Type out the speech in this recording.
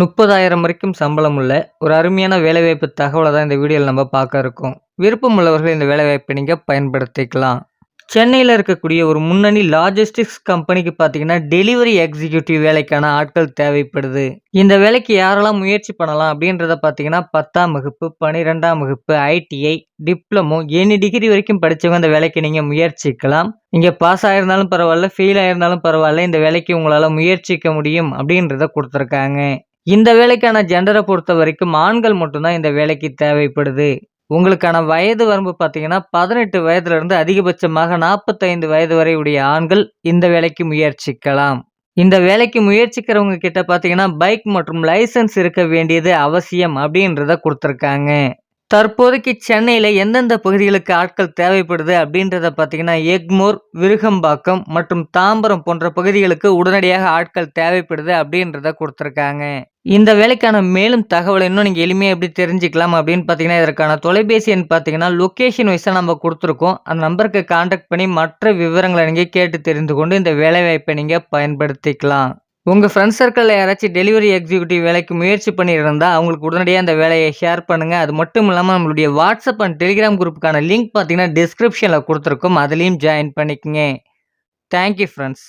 முப்பதாயிரம் வரைக்கும் சம்பளம் உள்ள ஒரு அருமையான வேலைவாய்ப்பு தகவலை தான் இந்த வீடியோவில் நம்ம பார்க்க இருக்கோம். விருப்பம் உள்ளவர்கள் இந்த வேலைவாய்ப்பை நீங்கள் பயன்படுத்திக்கலாம். சென்னையில் இருக்கக்கூடிய ஒரு முன்னணி லாஜிஸ்டிக்ஸ் கம்பெனிக்கு பார்த்தீங்கன்னா டெலிவரி எக்ஸிக்யூட்டிவ் வேலைக்கான ஆட்கள் தேவைப்படுது. இந்த வேலைக்கு யாரெல்லாம் முயற்சி பண்ணலாம் அப்படின்றத பார்த்தீங்கன்னா பத்தாம் வகுப்பு பன்னிரெண்டாம் வகுப்பு ஐடிஐ டிப்ளமோ எனி டிகிரி வரைக்கும் படித்தவங்க இந்த வேலைக்கு நீங்கள் முயற்சிக்கலாம். இங்கே பாஸ் ஆகிருந்தாலும் பரவாயில்ல ஃபெயில் ஆகிருந்தாலும் பரவாயில்ல இந்த வேலைக்கு உங்களால் முயற்சிக்க முடியும் அப்படின்றத கொடுத்துருக்காங்க. இந்த வேலைக்கான ஜெண்டரை பொறுத்த வரைக்கும் ஆண்கள் மட்டும்தான் இந்த வேலைக்கு தேவைப்படுது. உங்களுக்கான வயது வரம்பு பார்த்தீங்கன்னா பதினெட்டு வயதுலேருந்து அதிகபட்சமாக நாற்பத்தைந்து வயது வரை உடைய ஆண்கள் இந்த வேலைக்கு முயற்சிக்கலாம். இந்த வேலைக்கு முயற்சிக்கிறவங்க கிட்ட பார்த்தீங்கன்னா பைக் மற்றும் லைசன்ஸ் இருக்க வேண்டியது அவசியம் அப்படின்றத கொடுத்துருக்காங்க. தற்போதைக்கு சென்னையில் எந்தெந்த பகுதிகளுக்கு ஆட்கள் தேவைப்படுது அப்படின்றத பார்த்தீங்கன்னா எக்மோர் விருகம்பாக்கம் மற்றும் தாம்பரம் போன்ற பகுதிகளுக்கு உடனடியாக ஆட்கள் தேவைப்படுது அப்படின்றத கொடுத்துருக்காங்க. இந்த வேலைக்கான மேலும் தகவல் இன்னும் நீங்கள் எளிமையாக எப்படி தெரிஞ்சுக்கலாம் அப்படின்னு பார்த்தீங்கன்னா இதற்கான தொலைபேசி எண் பார்த்தீங்கன்னா லொக்கேஷன் வைஸாக நம்ம கொடுத்துருக்கோம். அந்த நம்பருக்கு காண்டாக்ட் பண்ணி மற்ற விவரங்களை நீங்கள் கேட்டு தெரிந்து கொண்டு இந்த வேலைவாய்ப்பை நீங்கள் பயன்படுத்திக்கலாம். உங்கள் ஃப்ரெண்ட்ஸ் சர்க்கிளில் யாராச்சும் டெலிவரி எக்ஸிக்யூட்டிவ் வேலைக்கு முயற்சி பண்ணியிருந்தால் அவங்களுக்கு உடனடியாக அந்த வேலையை ஷேர் பண்ணுங்கள் அது மட்டும் இல்லாமல் நம்மளுடைய வாட்ஸ்அப் அண்ட் டெலிகிராம் குரூப்புக்கான லிங்க் பார்த்தீங்கன்னா டிஸ்கிரிப்ஷனில் கொடுத்துருக்கோம். அதுலேயும் ஜாயின் பண்ணிக்கங்க. Thank you friends